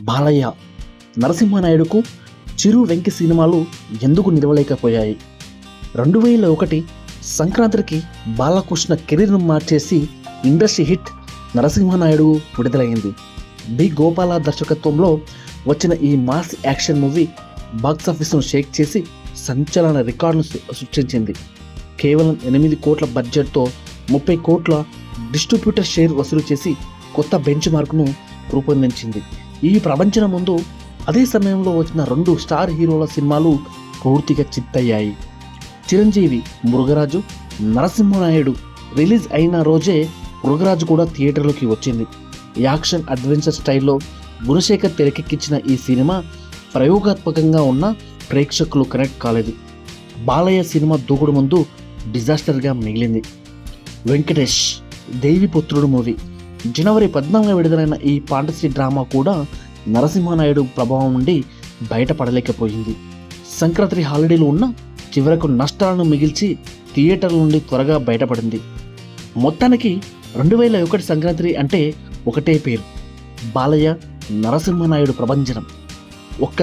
బాలయ్య నరసింహనాయుడుకు చిరు వెంకి సినిమాలు ఎందుకు నిలవలేకపోయాయి? రెండు వేల ఒకటి సంక్రాంతికి బాలకృష్ణ కెరీర్ను మార్చేసి ఇండస్ట్రీ హిట్ నరసింహనాయుడు విడుదలైంది. బి. గోపాల దర్శకత్వంలో వచ్చిన ఈ మాస్ యాక్షన్ మూవీ బాక్సాఫీస్ను షేక్ చేసి సంచలన రికార్డును సృ- సృష్టించింది. కేవలం ఎనిమిది కోట్ల బడ్జెట్తో ముప్పై కోట్ల డిస్ట్రిబ్యూటర్ షేర్ వసూలు చేసి కొత్త బెంచ్ మార్క్ను రూపొందించింది. ఈ ప్రపంచం ముందు అదే సమయంలో వచ్చిన రెండు స్టార్ హీరోల సినిమాలు పూర్తిగా చిత్తయ్యాయి. చిరంజీవి మురుగరాజు నరసింహనాయుడు రిలీజ్ అయిన రోజే మురుగరాజు కూడా థియేటర్లోకి వచ్చింది. యాక్షన్ అడ్వెంచర్ స్టైల్లో గురుశేఖర్ తెరకెక్కించిన ఈ సినిమా ప్రయోగాత్మకంగా ఉన్న ప్రేక్షకులు కనెక్ట్ కాలేదు. బాలయ్య సినిమా దూకుడు ముందు డిజాస్టర్గా మిగిలింది. వెంకటేష్ దేవిపుత్రుడు మూవీ జనవరి పద్నాలుగున విడుదలైన ఈ ఫాంటసీ డ్రామా కూడా నరసింహనాయుడు ప్రభావం నుండి బయటపడలేకపోయింది. సంక్రాంతి హాలిడేలు ఉన్న చివరకు నష్టాలను మిగిల్చి థియేటర్ల నుండి త్వరగా బయటపడింది. మొత్తానికి రెండు వేల ఒకటి సంక్రాంతి అంటే ఒకటే పేరు. బాలయ్య నరసింహనాయుడు ప్రభంజనం. ఒక్క